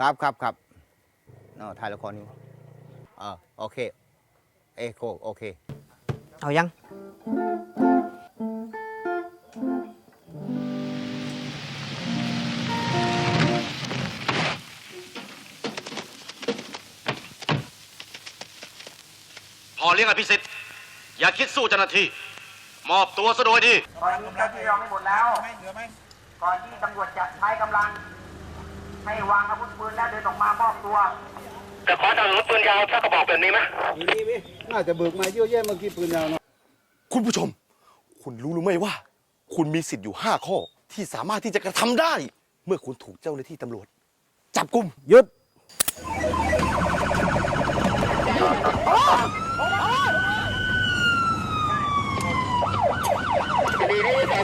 ครับครับครับเนาะถ่ายละครอยู่เออโอเค เอโคโอเค เอายัง พอเลี้ยงอภิสิทธิ์อย่าคิดสู้เจ้าหน้าที่ มอบตัวซะโดยดี ตอนนี้เจ้าที่เราไม่หมดแล้ว ก่อนที่ตำรวจจะใช้กำลัง ให้วางอาวุธปืนแล้วเดินออกมามอบตัว แต่ขอทางปืนยาวถ้ากระบอกแบบนี้ไหมน่าจะเบิกมาเยอะแยะเมื่อกี้ปืนยาวเนาะคุณผู้ชม คุณรู้หรือไม่ว่า คุณมีสิทธิ์อยู่ 5 ข้อที่สามารถที่จะกระทำได้ เมื่อคุณถูกเจ้าหน้าที่ตำรวจ จับกุมหยุด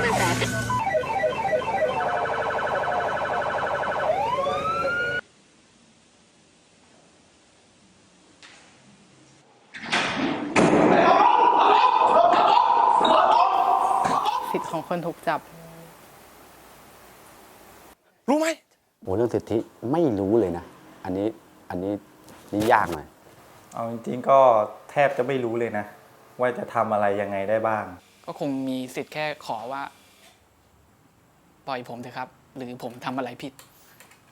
สิทธิ์ของ คนถูกจับ รู้ไหมโอ้เรื่องสิทธิไม่รู้เลยนะ อันนี้อันนี้นี่ยากหน่อยเอาจริงๆก็แทบจะไม่รู้เลยนะ ว่าจะทำอะไรยังไงได้บ้าง ก็คงมีสิทธิ์แค่ขอว่า ปล่อยผมเถอะครับ หรือผมทำอะไรผิด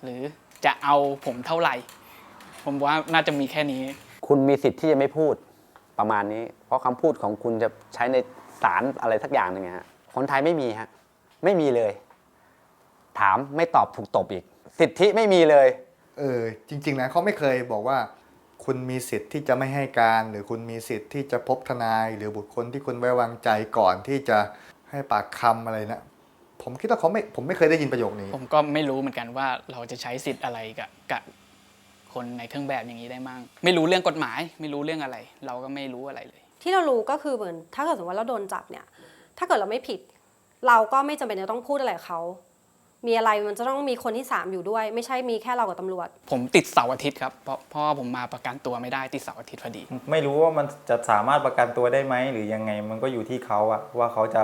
หรือจะเอาผมเท่าไหร่ ผมว่าน่าจะมีแค่นี้ คุณมีสิทธิ์ที่จะไม่พูดประมาณนี้ เพราะคำพูดของคุณจะใช้ในศาลอะไรสักอย่างหนึ่งฮะ คนไทยไม่มีฮะไม่มีเลย ถามไม่ตอบถูกตบอีก สิทธิไม่มีเลย เออจริง ๆนะเขาไม่เคยบอกว่า คุณมีสิทธิ์ที่จะไม่ให้การ หรือคุณมีสิทธิ์ที่จะพบทนาย หรือบุคคลที่คุณไว้วางใจก่อนที่จะให้ปากคำอะไรนะผมคิดว่าเขาไม่ผมไม่เคยได้ยินประโยคนี้ ผมก็ไม่รู้เหมือนกันว่าเราจะใช้สิทธิ์อะไรกับกับคนในเครื่องแบบอย่างนี้ได้มั่งไม่รู้เรื่องกฎหมาย ไม่รู้เรื่องอะไร เราก็ไม่รู้อะไรเลย ที่เรารู้ก็คือเหมือน ถ้าเกิดสมมติว่าเราโดนจับเนี่ย ถ้าเกิดเราไม่ผิด เราก็ไม่จำเป็นจะต้องพูดอะไรกับเขา มีอะไรมันจะต้องมีคนที่สามอยู่ด้วย ไม่ใช่มีแค่เรากับตำรวจ ผมติดเสาร์อาทิตย์ครับ เพราะเพราะว่าผมมาประกันตัวไม่ได้ติดเสาร์อาทิตย์พอดี ไม่รู้ว่ามันจะสามารถประกันตัวได้ไหมหรือยังไงมันก็อยู่ที่เขาอะว่าเขาจะ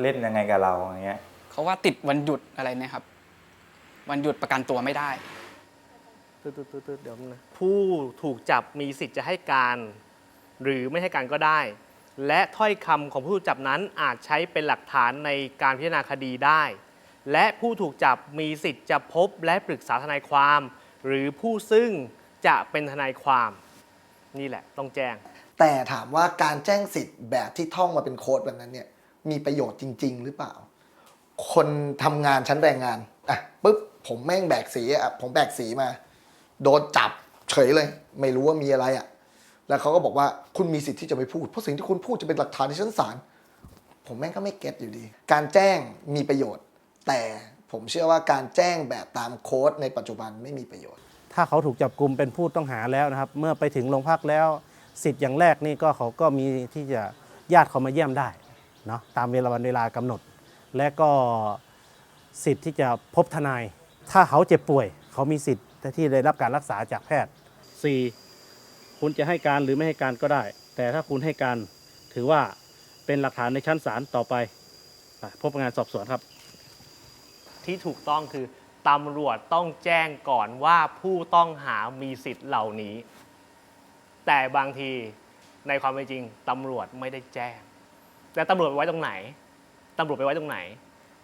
เล่นยังไงกับเราอย่างเงี้ยเขาว่าติดวันหยุดอะไรเนะครับ วันหยุดประกันตัวไม่ได้ตึ๊ดตึ๊ดตึ๊ดตึ๊ดเดี๋ยวนะผู้ถูกจับมีสิทธิ์จะให้การ หรือไม่ให้การก็ได้ และถ้อยคำของผู้ถูกจับนั้นอาจใช้เป็นหลักฐานในการพิจารณาคดีได้ และผู้ถูกจับมีสิทธิ์จะพบและปรึกษาทนายความ หรือผู้ซึ่งจะเป็นทนายความ นี่แหละต้องแจ้ง แต่ถามว่าการแจ้งสิทธิ์แบบที่ท่องมาเป็นโค้ดแบบนั้นเนี่ยมีประโยชน์จริง ๆ หรือเปล่า คนทำงานชั้นแรงงานอะปุ๊บผมแม่งแบกสีอะผมแบกสีมา โดนจับเฉยเลย ไม่รู้ว่ามีอะไรอะ แล้วเขาก็บอกว่าคุณมีสิทธิ์ที่จะไม่พูด เพราะสิ่งที่คุณพูดจะเป็นหลักฐานในชั้นศาล ผมแม่งก็ไม่เก็ตอยู่ดี การแจ้งมีประโยชน์ แต่ผมเชื่อว่าการแจ้งแบบตามโค้ดในปัจจุบันไม่มีประโยชน์ ถ้าเขาถูกจับกลุ่มเป็นผู้ต้องหาแล้วนะครับ เมื่อไปถึงโรงพักแล้ว สิทธิ์อย่างแรกนี่ก็เขาก็มีที่จะญาติเขามาเยี่ยมได้เนาะตามเวลาวันเวลากำหนด และก็สิทธิ์ที่จะพบทนาย ถ้าเขาเจ็บป่วย เขามีสิทธิ์ที่ได้รับการรักษาจากแพทย์ 4. คุณจะให้การหรือไม่ให้การก็ได้ แต่ถ้าคุณให้การถือว่าเป็นหลักฐานในชั้นศาลต่อไปพบพนักงานสอบสวนครับ ที่ถูกต้องคือตำรวจต้องแจ้งก่อนว่าผู้ต้องหามีสิทธิ์เหล่านี้ แต่บางทีในความเป็นจริงตำรวจไม่ได้แจ้งแล้วตำรวจไปไว้ตรงไหนตำรวจไปไว้ตรงไหน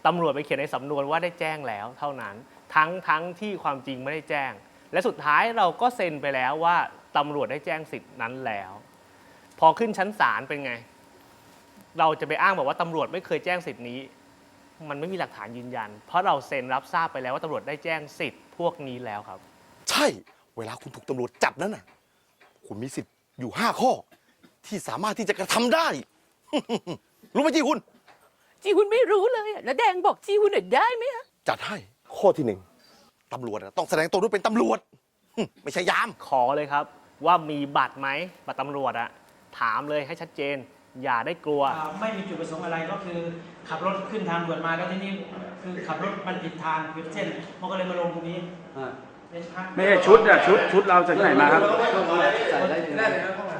ตำรวจไปเขียนในสำนวนว่าได้แจ้งแล้วเท่านั้น ทั้งทั้งที่ความจริงไม่ได้แจ้ง และสุดท้ายเราก็เซ็นไปแล้วว่า ตำรวจได้แจ้งสิทธินั้นแล้ว พอขึ้นชั้นศาลเป็นไง เราจะไปอ้างบอกว่าตำรวจไม่เคยแจ้งสิทธินี้ มันไม่มีหลักฐานยืนยัน เพราะเราเซ็นรับทราบไปแล้วว่าตำรวจได้แจ้งสิทธิ์พวกนี้แล้วครับ ใช่ เวลาคุณถูกตำรวจจับนั้นน่ะ คุณมีสิทธิ์อยู่ 5 ข้อ ที่สามารถที่จะกระทำได้ รู้ไหมจีคุณ จีหุ่นไม่รู้เลยแล้วแดงบอกจีหุ่นหน่อยได้ไหมจัดให้ข้อที่หนึ่งตำรวจน่ะต้องแสดงตัวด้วยเป็นตำรวจไม่ใช่ยาม ขอเลยครับ ว่ามีบัตรไหมบัตรตำรวจอะถามเลยให้ชัดเจน อย่าได้กลัวไม่มีจุดประสงค์อะไรก็คือขับรถขึ้นทางด่วนมาแล้วที่นี่คือขับรถมันผิดทางผิดเส้นมันก็เลยมาลงตรงนี้เป็นพักไม่ใช่ชุดอะชุดชุดเราจากที่ไหนมาครับ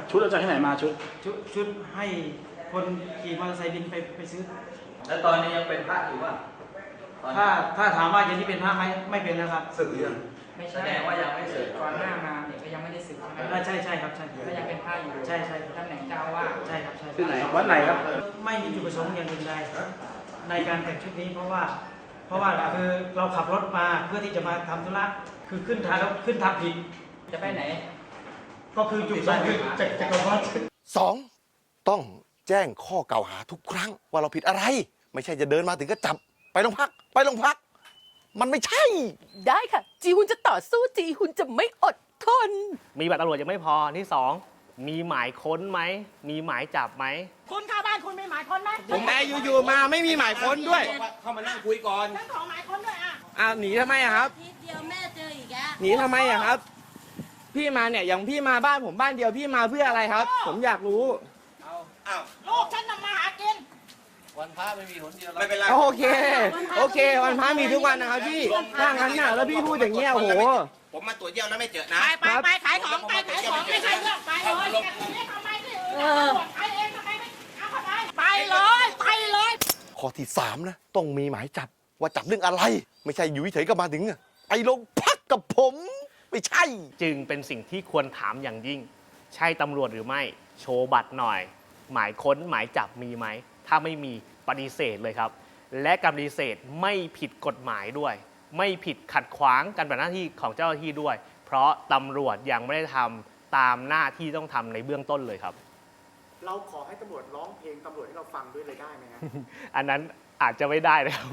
ชุดเราจากที่ไหนมาชุด ชุดชุดให้คนขี่มอเตอร์ไซค์บินไปไปซื้อ แล้วตอนนี้ยังเป็นพระอยู่ป่ะถ้าถ้าถามว่าอย่างนี้เป็นพระไหมไม่เป็นนะครับ สึกยัง ไม่ใช่แต่ว่ายังไม่สึกก่อนหน้ามาเนี่ยก็ยังไม่ได้สึกใช่ไหม อ่าใช่ใช่ครับใช่ก็ยังเป็นพระอยู่ใช่ใช่ตำแหน่งเจ้าอาว่าสใช่ครับใช่ที่ไหนวัดไหนครับ ไม่มีจุดประสงค์อย่างอื่นใดในการแต่งชุดนี้เพราะว่า เพราะว่าคือเราขับรถมาเพื่อที่จะมาทำธุระคือขึ้นทางแล้วขึ้นทางผิด จะไปไหน ก็คือจุดประสงค์คือจะจะกระวัด สองต้องแจ้งข้อกล่าวหาทุกครั้ง ว่าเราผิดอะไร ไม่ใช่จะเดินมาถึงก็จับไปโรงพัก ไปโรงพัก มันไม่ใช่ ได้ค่ะ จีฮุนจะต่อสู้จีฮุนจะไม่อด ทนมีบัตรตำรวจยังไม่พอที่สองมีหมายค้นไหม มีหมายจับไหม คุณเข้าบ้านคุณมีหมายค้นไหมผมแต่อยู่ๆมาไม่มีหมายค้นด้วยเข้ามานั่งคุยก่อนฉันขอหมายค้นด้วยอะอ้าวหนีทำไมอะครับ ทีเดียวแม่เจออีกแล้ว หนีทำไมอะครับ พี่มาเนี่ยอย่างพี่มาบ้านผมบ้านเดียวพี่มาเพื่ออะไรครับ ผมอยากรู้ลูกฉันทำมาหากินไม่เป็นไรโอเค โอเค วันพระมีทุกวันนะครับพี่ถ้างั้นน่ะแล้วพี่พูดอย่างเงี้ยโอ้โห ผมมาตรวจเยี่ยวแล้วไม่เจอนะ ไปไปไปขายของไปขายของไม่ใช่เรื่องไปเลยนี่ทำไมที่อื่นขายเองทำไมไม่เอาเข้าไปไปเลยไปเลยข้อที่สามนะต้องมีหมายจับว่าจับเรื่องอะไร ไม่ใช่อยู่เฉยๆก็มาถึงอะไปโรงพักกับผม ไม่ใช่ จึงเป็นสิ่งที่ควรถามอย่างยิ่ง ใช่ตำรวจหรือไม่ โชว์บัตรหน่อย หมายค้นหมายจับมีไหม ถ้าไม่มี ปฏิเสธเลยครับ และการปฏิเสธไม่ผิดกฎหมายด้วย ไม่ผิดขัดขวางการปฏิบัติหน้าที่ของเจ้าหน้าที่ด้วย เพราะตำรวจยังไม่ได้ทำตามหน้าที่ต้องทำในเบื้องต้นเลยครับ เราขอให้ตำรวจร้องเพลงตำรวจให้เราฟังด้วยเลยได้ไหมฮะ อันนั้นอาจจะไม่ได้นะครับ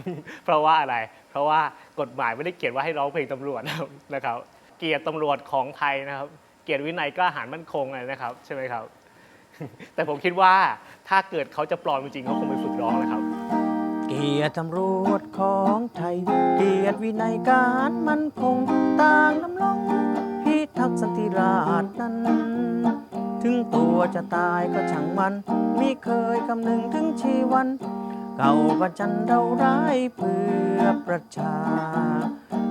เพราะว่าอะไร เพราะว่ากฎหมายไม่ได้เขียนว่าให้ร้องเพลงตำรวจนะครับ เกียรติตำรวจของไทยนะครับ เกียรติวินัยกล้าหาญมั่นคงอะไรนะครับ ใช่ไหมครับ แต่ผมคิดว่าถ้าเกิดเขาจะปลอมจริงๆเขาคงไปฝึกร้องนะครับ เกียรติตำรวจของไทย เกียรติวินัยการมันคงต่างน้ำลงพิทักษ์สันติราษฎร์นั้น ถึงตัวจะตายก็ช่างมันมิเคยคำนึงถึงชีวัน เก่าประจันเราร้ายเพื่อประชา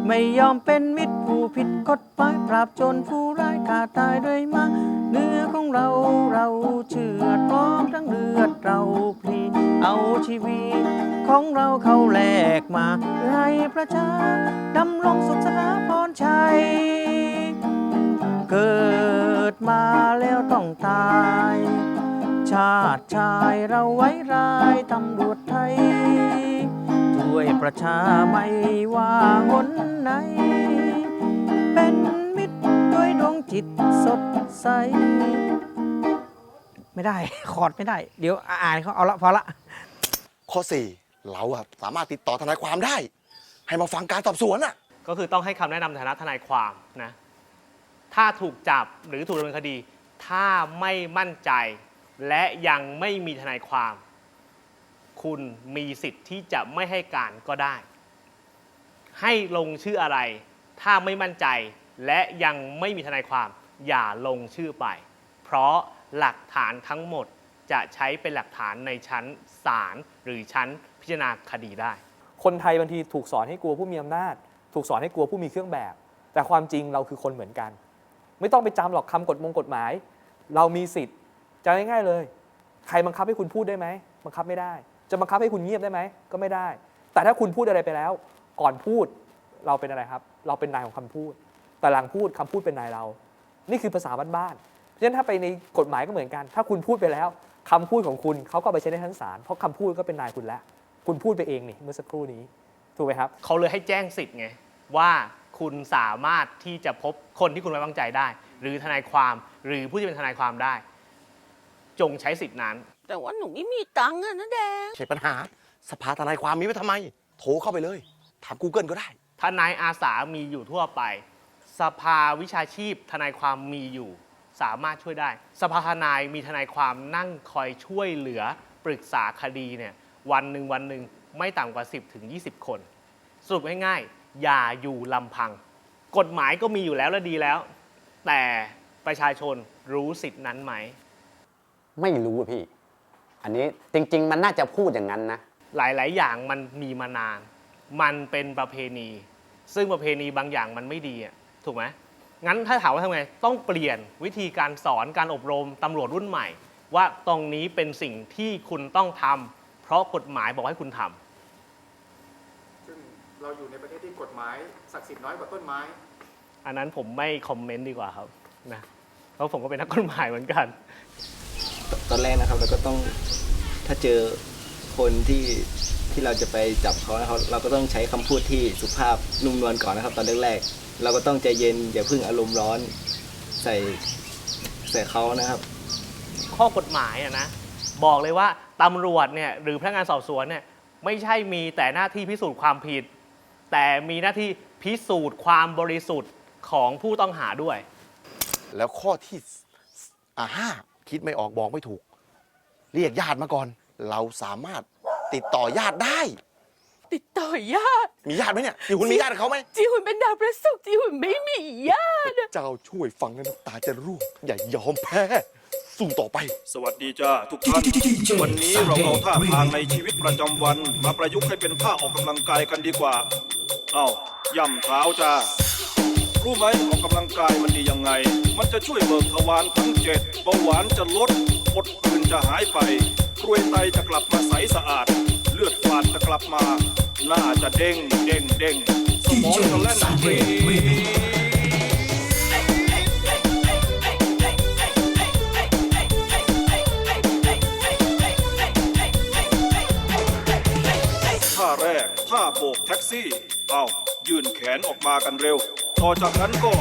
ไม่ยอมเป็นมิตรผู้ผิดกฎหมายปราบโจรผู้ร้ายขาตายด้วยมา เนื้อของเราเราเชื่อดร้องทั้งเลือดเราพลีเอาชีวิตของเราเข้าแลกมาเพื่อให้ประชาดำรงสุขสถาพรชัย เกิดมาแล้วต้องตาย ชาติชายเราไว้รายตำรวจไทย ช่วยประชาไม่ว่าหนไหน จิตสดใส ไม่ได้ คอร์ดไม่ได้ เดี๋ยวอ่านเขาเอาละพอละ ข้อสี่เราอะสามารถติดต่อทนายความได้ ให้มาฟังการสอบสวนอะก็คือต้องให้คำแนะนำในฐานะทนายความนะ ถ้าถูกจับหรือถูกดำเนินคดี ถ้าไม่มั่นใจ และยังไม่มีทนายความ คุณมีสิทธิ์ที่จะไม่ให้การก็ได้ ให้ลงชื่ออะไร ถ้าไม่มั่นใจ และยังไม่มีทนายความอย่าลงชื่อไป เพราะหลักฐานทั้งหมดจะใช้เป็นหลักฐานในชั้นศาลหรือชั้นพิจารณาคดีได้ คนไทยบางทีถูกสอนให้กลัวผู้มีอำนาจ ถูกสอนให้กลัวผู้มีเครื่องแบบ แต่ความจริงเราคือคนเหมือนกัน ไม่ต้องไปจำหรอกคำกฎมงกฎหมาย เรามีสิทธิ์จะง่ายๆเลย ใครบังคับให้คุณพูดได้ไหมบังคับไม่ได้ จะบังคับให้คุณเงียบได้ไหมก็ไม่ได้ แต่ถ้าคุณพูดอะไรไปแล้ว ก่อนพูดเราเป็นอะไรครับ เราเป็นนายของคำพูด แต่หลังพูดคำพูดเป็นนายเรา นี่คือภาษาบ้านๆ เพราะฉะนั้นถ้าไปในกฎหมายก็เหมือนกัน ถ้าคุณพูดไปแล้วคำพูดของคุณเขาก็เอาไปใช้ในชั้นศาล เพราะคำพูดก็เป็นนายคุณแล้ว คุณพูดไปเองนี่เมื่อสักครู่นี้ ถูกไหมครับ เขาเลยให้แจ้งสิทธิ์ไงว่าคุณสามารถที่จะพบคนที่คุณไว้วางใจได้ หรือทนายความหรือผู้ที่เป็นทนายความได้ จงใช้สิทธินั้น แต่ว่าหนูไม่มีตังค์อะนะแดงใช่ปัญหา สภาทนายความมีไว้ทำไม โทรเข้าไปเลย ถาม Google ก็ได้ ทนายอาสามีอยู่ทั่วไป สภาวิชาชีพทนายความมีอยู่ สามารถช่วยได้ สภาทนายมีทนายความนั่งคอยช่วยเหลือปรึกษาคดีเนี่ยวันหนึ่งวันหนึ่งไม่ต่ำกว่า 10ถึง20 คน สรุปง่ายๆ อย่าอยู่ลำพัง กฎหมายก็มีอยู่แล้วและดีแล้ว แต่ประชาชนรู้สิทธินั้นไหม ไม่รู้อะพี่ อันนี้จริง ๆ มันน่าจะพูดอย่างนั้นนะ หลายๆ อย่างมันมีมานาน มันเป็นประเพณี ซึ่งประเพณีบางอย่างมันไม่ดีอะ ถูกไหมงั้นถ้าถามว่าทำไง ต้องเปลี่ยนวิธีการสอนการอบรมตำรวจรุ่นใหม่ ว่าตรงนี้เป็นสิ่งที่คุณต้องทำเพราะกฎหมายบอกให้คุณทำซึ่งเราอยู่ในประเทศที่กฎหมายศักดิ์สิทธิ์น้อยกว่าต้นไม้อันนั้นผมไม่คอมเมนต์ดีกว่าครับนะเพราะผมก็เป็นนักกฎหมายเหมือนกัน ตอนแรกนะครับเราก็ต้องถ้าเจอคนที่ที่เราจะไปจับเขานะครับเราก็ต้องใช้คำพูดที่สุภาพนุ่มนวลก่อนนะครับ ตอนแรกๆ เราก็ต้องใจเย็นอย่าเพิ่งอารมณ์ร้อนใส่ใส่เขานะครับ ข้อกฎหมายอะนะบอกเลยว่าตำรวจเนี่ยหรือพนักงานสอบสวนเนี่ยไม่ใช่มีแต่หน้าที่พิสูจน์ความผิด แต่มีหน้าที่พิสูจน์ความบริสุทธิ์ของผู้ต้องหาด้วย แล้วข้อที่อ่าห้าคิดไม่ออกบอกไม่ถูก เรียกญาติมาก่อน เราสามารถติดต่อญาติได้ ติดต่อญาติมีญาติไหมเนี่ยจีหุ่นมีญาติกับเขาไหมจีหุ่นเป็นดาวพระศุกร์จีหุ่นไม่มีญาติ เจ้าช่วยฟังนะน้ำตาจะร่วงอย่ายอมแพ้สู้ต่อไปสวัสดีจ้าทุกท่าน วันนี้เราเอาท่าทางในชีวิตประจำวัน มาประยุกต์ให้เป็นท่าออกกำลังกายกันดีกว่า เอาย่ำเท้าจ้า รู้ไหมออกกำลังกายมันดียังไง มันจะช่วยเบิกทวารทั้งเจ็ดเบาหวานจะลดอดอื่นจะหายไปกรวยไตจะกลับมาใสสะอาด เลือดฝาดจะกลับมาหน้าจะเด้งเด้งเด้งสมองจะแล่นปรีท่าแรกท่าโบกแท็กซี่ เอา ยื่นแขนออกมากันเร็ว ต่อจากนั้นก็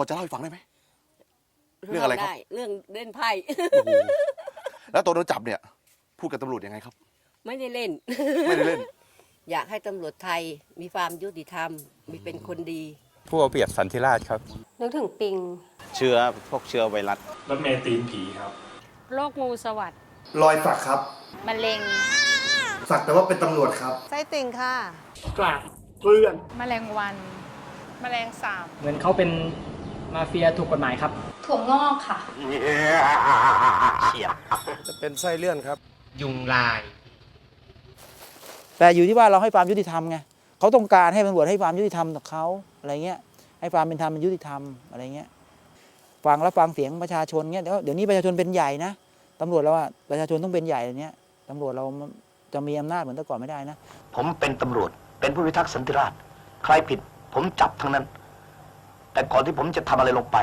อจะเล่าให้ฟังได้ไหม เรื่องอะไรครับ ด้เรื่องเล่นไพ่แล้วตอนโดนจับเนี่ย พูดกับตำรวจยังไงครับ ไม่ได้เล่น ไม่ได้เล่น อยากให้ตำรวจไทยมีความยุติธรรม มีเป็นคนดี ผู้เอาเปรียบสันติราษฎร์ครับ นึกถึงปิง เชื้อพวกเชื้อไวรัส รถเมตีนผีครับ โรคงูสวัสดรอยสักครับ มะเร็งสักแต่ว่าเป็นตำรวจครับ ไส้ติ่งค่ะ กลากเกลื่อน มะเร็งวันมะเร็งสาบ เหมือนเขาเป็น มาเฟียถูกกฎหมายครับ ถั่วงอกค่ะ เฉียบจะเป็นไส้เลื่อนครับ ยุงลาย แต่อยู่ที่ว่าเราให้ความยุติธรรมไงเขาต้องการให้ตำรวจให้ความยุติธรรมกับเขาอะไรเงี้ย ให้ความเป็นธรรมเป็นยุติธรรมอะไรเงี้ย ฟังแล้วฟังเสียงประชาชนเงี้ยเดี๋ยวเดี๋ยวนี้ประชาชนเป็นใหญ่นะตำรวจเราอะประชาชนต้องเป็นใหญ่อย่างเนี้ยตำรวจเราจะมีอำนาจเหมือนแต่ก่อนไม่ได้นะ ผมเป็นตำรวจ เป็นผู้พิทักษ์สันติราษฎร์ใครผิด ผมจับทั้งนั้น แต่ก่อนที่ผมจะทำอะไรลงไป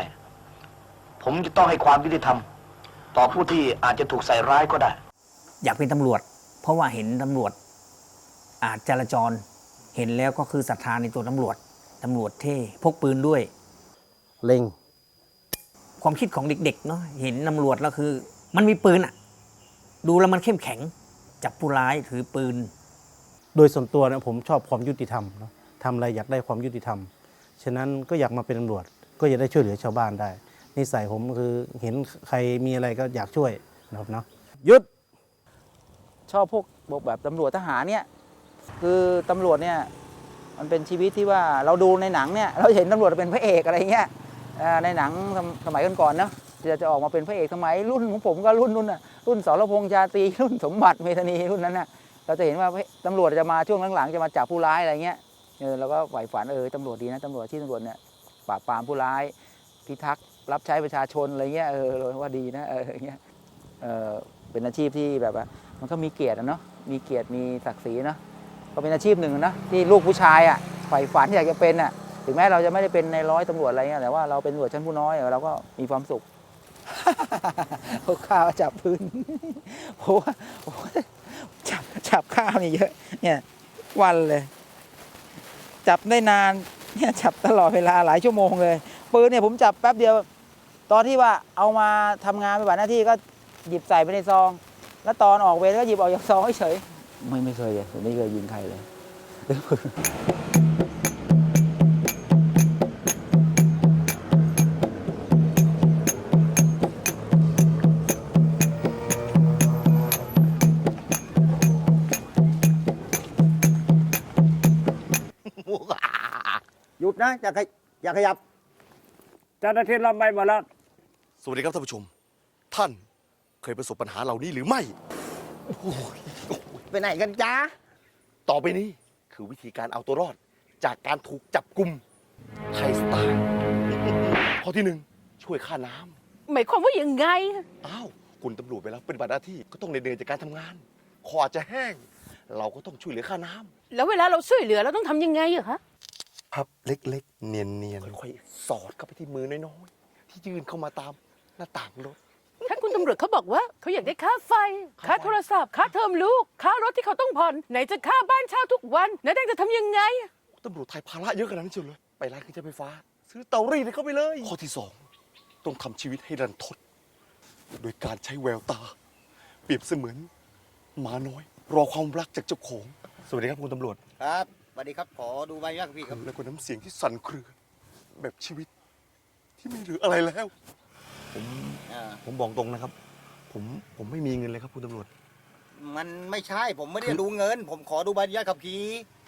ผมจะต้องให้ความยุติธรรม ต่อผู้ที่อาจจะถูกใส่ร้ายก็ได้ อยากเป็นตำรวจ เพราะว่าเห็นตำรวจ อาจจราจร เห็นแล้วก็คือศรัทธาในตัวตำรวจตำรวจเท่พกปืนด้วย เล็ง ความคิดของเด็กๆเนาะเห็นตำรวจแล้วคือ มันมีปืนอะดูแล้วมันเข้มแข็งจับผู้ร้ายถือปืน โดยส่วนตัวเนี่ยผมชอบความยุติธรรมเนาะทำอะไรอยากได้ความยุติธรรม ฉะนั้นก็อยากมาเป็นตำรวจ ก็จะได้ช่วยเหลือชาวบ้านได้ นิสัยผมคือเห็นใครมีอะไรก็อยากช่วยนะครับเนาะยุดชอบพวกบอกแบบตำรวจทหารเนี่ยคือตำรวจเนี่ยมันเป็นชีวิตที่ว่าเราดูในหนังเนี่ยเราเห็นตำรวจเป็นพระเอกอะไรเงี้ยในหนังสมัยก่อนๆเนาะจะจะออกมาเป็นพระเอกสมัยรุ่นของผมก็รุ่นรุ่นน่ะรุ่นสรพงษ์ชาตรีรุ่นสมบัติเมธานีรุ่นนั้นน่ะเราจะเห็นว่าตำรวจจะมาช่วงหลังๆจะมาจับผู้ร้ายอะไรเงี้ย เออเราก็ใฝ่ฝันเออตำรวจดีนะตำรวจที่ตำรวจเนี่ยปราบปรามผู้ร้าย พิทักษ์รับใช้ประชาชนอะไรเงี้ยเออเราว่าดีนะเอออย่างเงี้ยเออเป็นอาชีพที่แบบว่ามันก็มีเกียรติอะเนาะมีเกียรติมีศักดิ์ศรีเนาะก็เป็นอาชีพหนึ่งนะที่ลูกผู้ชายอะใฝ่ฝันอยากจะเป็นอะถึงแม้เราจะไม่ได้เป็นในร้อยตำรวจอะไรเงี้ยแต่ว่าเราเป็นตำรวจชั้นผู้น้อยเราก็มีความสุขข้าวจับพื้นเพราะว่าโอ้ยจับจับข้าวนี่เยอะ เนี่ย วันเลย จับได้นานเนี่ยจับตลอดเวลาหลายชั่วโมงเลยปืนเนี่ยผมจับแป๊บเดียว ตอนที่ว่าเอามาทำงานไปบัติหน้าที่ก็หยิบใส่ไปในซอง แล้วตอนออกเวรก็หยิบออกจากซองเฉยไม่ไม่เคยเลยผมไม่เคยยิงใครเลย นะอย่าขยอย่าขยับเจ้าหน้าที่รับใบมาแล้วสวัสดีครับท่านผู้ชม ท่านเคยประสบปัญหาเหล่านี้หรือไม่ ไปไหนกันจ้าต่อไปนี้คือวิธีการเอาตัวรอด จากการถูกจับกลุ่มไทยสไตล์ ข้อที่หนึ่งช่วยค่าน้ำ หมายความว่ายังไง อ้าว คุณตำรวจไปแล้วเป็นบัตรหน้าที่ก็ต้องเหนื่อยๆจากการทำงาน คออาจจะแห้ง เราก็ต้องช่วยเหลือค่าน้ำแล้วเวลาเราช่วยเหลือเราต้องทำยังไงอะคะ พับเล็กๆ เนียนๆค่อยๆสอดเข้าไปที่มือน้อยๆที่ยื่นเข้ามาตามหน้าต่างรถ ถ้าคุณตำรวจเขาบอกว่าเขาอยากได้ค่าไฟ ค่าโทรศัพท์ ค่าเทอมลูก ค่ารถที่เขาต้องผ่อน ไหนจะค่าบ้านเช่าทุกวันนายแดงจะทำยังไง ตำรวจไทยภาระเยอะขนาดนั้นเชียวเลยไปร้านเครื่องใช้ไฟฟ้า ซื้อเตารีดให้เข้าไปเลย ข้อที่สองต้องทำชีวิตให้รันทด โดยการใช้แววตา เปรียบเสมือนหมาน้อย รอความรักจากเจ้าของ สวัสดีครับคุณตำรวจ ครับ สวัสดีครับ ขอดูใบอนุญาตพี่ครับ แล้วก็น้ำเสียงที่สั่นเครือ แบบชีวิตที่ไม่เหลืออะไรแล้ว ผมอ่า ผมบอกตรงนะครับ ผมผมไม่มีเงินเลยครับคุณตำรวจ มันไม่ใช่ ผมไม่ได้คือ ดูเงิน ผมขอดูใบอนุญาตขับขี่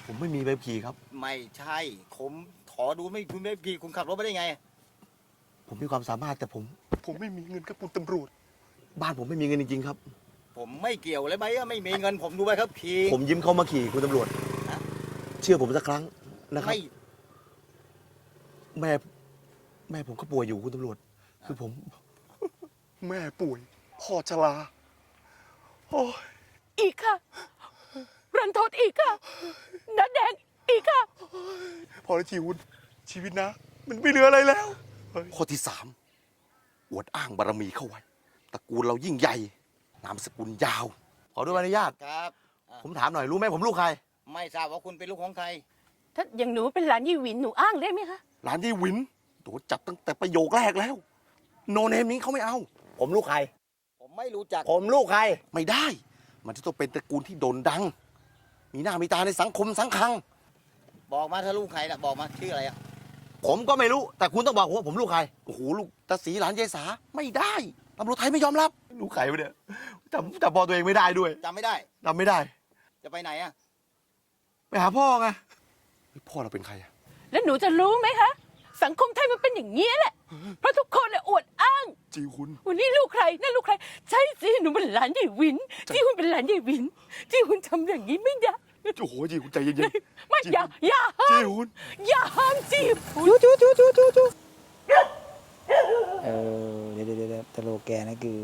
ผมไม่มีใบขับขี่ครับ ไม่ใช่ ผมขอดูไม่คุณใบขับขี่คุณขับรถไม่ได้ไง ผมมีความสามารถแต่ผมผมไม่มีเงินครับคุณตำรวจ บ้านผมไม่มีเงินจริงๆครับ ผมไม่เกี่ยวเลยไหมว่าไม่มีเงิน ผมดูใบขับขี่ ผมยิ้มเขามาขี่คุณตำรวจเชื่อผมสักครั้งนะครับ ไม่แม่แม่ผมก็ป่วยอยู่คุณตำรวจ คือผม แม่ป่วย พ่อชราโอ้ยอีกค่ะ รันทดอีกค่ะนัดแดงอีกค่ะ พอแล้วชีวุนชีวิตนะ มันไม่เหลืออะไรแล้วข้อที่สามอวดอ้างบารมีเข้าไว้ตระกูลเรายิ่งใหญ่ นามสกุลยาว ขอดูใบอนุญาต ครับ ผมถามหน่อยรู้ไหมผมลูกใคร ไม่ทราบว่าคุณเป็นลูกของใคร ถ้าอย่างหนูเป็นหลานยี่หวินหนูอ้างได้ไหมคะหลานยี่หวินโดนจับตั้งแต่ประโยคแรกแล้ว โนเนมนี้เขาไม่เอา ผมลูกใคร ผมไม่รู้จัก ผมลูกใคร ไม่ได้ มันจะต้องเป็นตระกูลที่โด่นดัง มีหน้ามีตาในสังคมสังคัง บอกมาถ้าลูกใครนะบอกมาชื่ออะไรอะผมก็ไม่รู้ แต่คุณต้องบอกผมว่าผมลูกใคร โอ้โห ลูกตาสีหลานยายสา ไม่ได้ตำรวจไทยไม่ยอมรับ ลูกใครวะเนี่ยจำจำพ่อตัวเองไม่ได้ด้วยจำไม่ได้ จำไม่ได้ จะไปไหนอะ ไปหาพ่อไงเฮ้ยพ่อเราเป็นใครอะแล้วหนูจะรู้ไหมคะ สังคมไทยมันเป็นอย่างนี้ยแหละ เพราะทุกคนเนี่ยอวดอ้าง จีคุณ วันนี้ลูกใครนั่นลูกใคร ใช่สิหนูเป็นหลานใหญ่วินที่คุณเป็นหลานใหญ่วินที่คุณทำอย่างนี้ไม่ได้โอ้โหจีคุณใจเย็นไม่อย่าอย่าห้าจีมคุณอย่าห้ามจีบจูจูจูจูจูจูเออเดี๋ยวเดี๋ยวเดี๋ยวสโลแกนนะคือ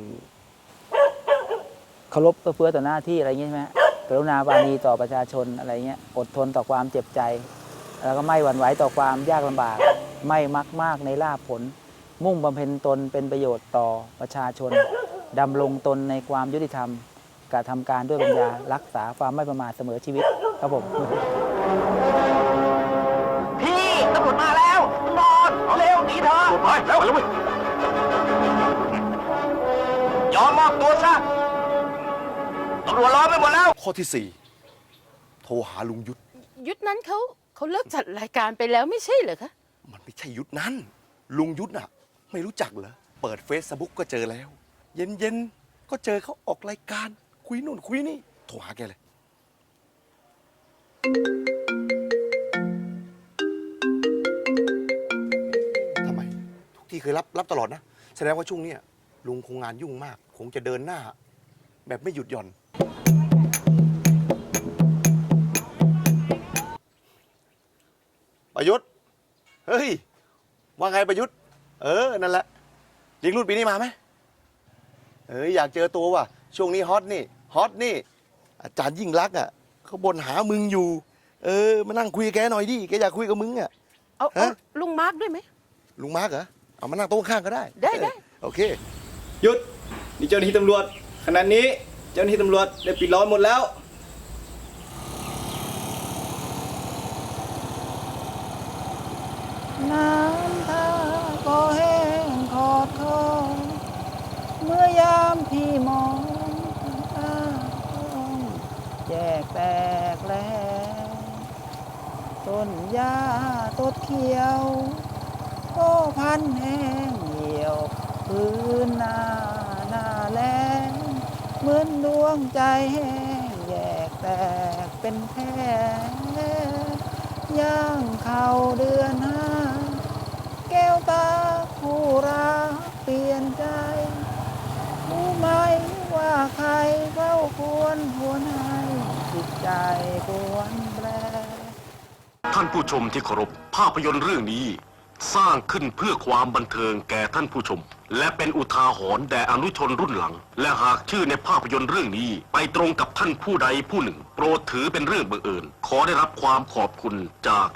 เคารพเพื่อต่อหน้าที่อะไรอย่างงี้ใช่ไหมก รุณาปราณีต่อประชาชนอะไรเงี้ยอดทนต่อความเจ็บใจ แล้วก็ไม่หวั่นไหวต่อความยากลำบาก ไม่มักมากในลาภผล มุ่งบำเพ็ญตนเป็นประโยชน์ต่อประชาชนดำรงตนในความยุติธรรมกระทำการด้วยปัญญารักษาความไม่ประมาทเสมอชีวิตครับผมพี่ตำรวจมาแล้วนอนเร็วหนีเถอะไปแล้วเร็วยำรวจรอไปหมดแล้ว ข้อที่สี่โทรหาลุงยุทธ ยุทธนั้นเขาเขาเลิกจัดรายการไปแล้วไม่ใช่เหรอคะ มันไม่ใช่ยุทธนั้น ลุงยุทธน่ะ ไม่รู้จักเหรอ เปิดเฟซบุ๊กก็เจอแล้ว เย็นเย็นๆก็เจอเขาออกรายการ คุยนู่นคุยนี่ โทรหาแกเลย ทำไม ทุกที่เคยรับรับตลอดนะ แสดงว่าช่วงเนี้ยลุงคงงานยุ่งมาก คงจะเดินหน้า แบบไม่หยุดหย่อน ประยุทธ์เฮ้ยว่าไงประยุทธ์ เออนั่นแหละเลี้ยงรุ่นปีนี้มาไหมเอ้ยอยากเจอตัวว่ะช่วงนี้ฮอตนี่ฮอตนี่ อาจารย์ยิ่งรักษณ์อะเขาบ่นหามึงอยู่ เออ มานั่งคุยกับแกหน่อยดิแกอยากคุยกับมึงอะ เอาเอาลุงมาร์กด้วยไหม ลุงมาร์กเหรอเอามานั่งโต๊ะข้างก็ได้ได้ได้ เออโอเค หยุดนี่เจ้าหน้าที่ตำรวจขณะนี้เจ้าหน้าที่ตำรวจได้ปิดล้อมหมดแล้ว น้ำท่าก็แห้งขอดคอเมื่อยามพี่มองตาต้องแยกแตกแล้วต้นหญ้าต้นเขียว ก็พันแห้งเหี่ยวพื้นหน้าหน้าแล้งเหมือนดวงใจแห้งแยกแตกเป็นแผลย่างเข้าเดือนห้าาผู้รักเปลี่ยนใจ รู้ไหมว่าใครเฝ้าควรควรให้จิตใจควรแปลท่านผู้ชมที่เคารพภาพยนตร์เรื่องนี้ สร้างขึ้นเพื่อความบันเทิงแก่ท่านผู้ชม และเป็นอุทาหรณ์แด่อนุชนรุ่นหลัง และหากชื่อในภาพยนตร์เรื่องนี้ ไปตรงกับท่านผู้ใดผู้หนึ่ง โปรดถือเป็นเรื่องบังเอิญขอได้รับความขอบคุณจาก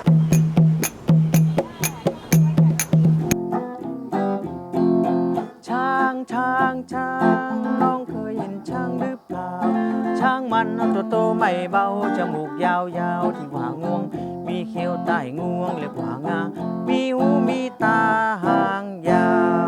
ช้างช้างน้องเคยเห็นช้างหรือเปล่า ช้างมันตัวโตไม่เบาจมูกยาวยาวที่หว่างวง มีเขี้ยวใต้งวงเรียกว่างา มีหูมีตาหางยาว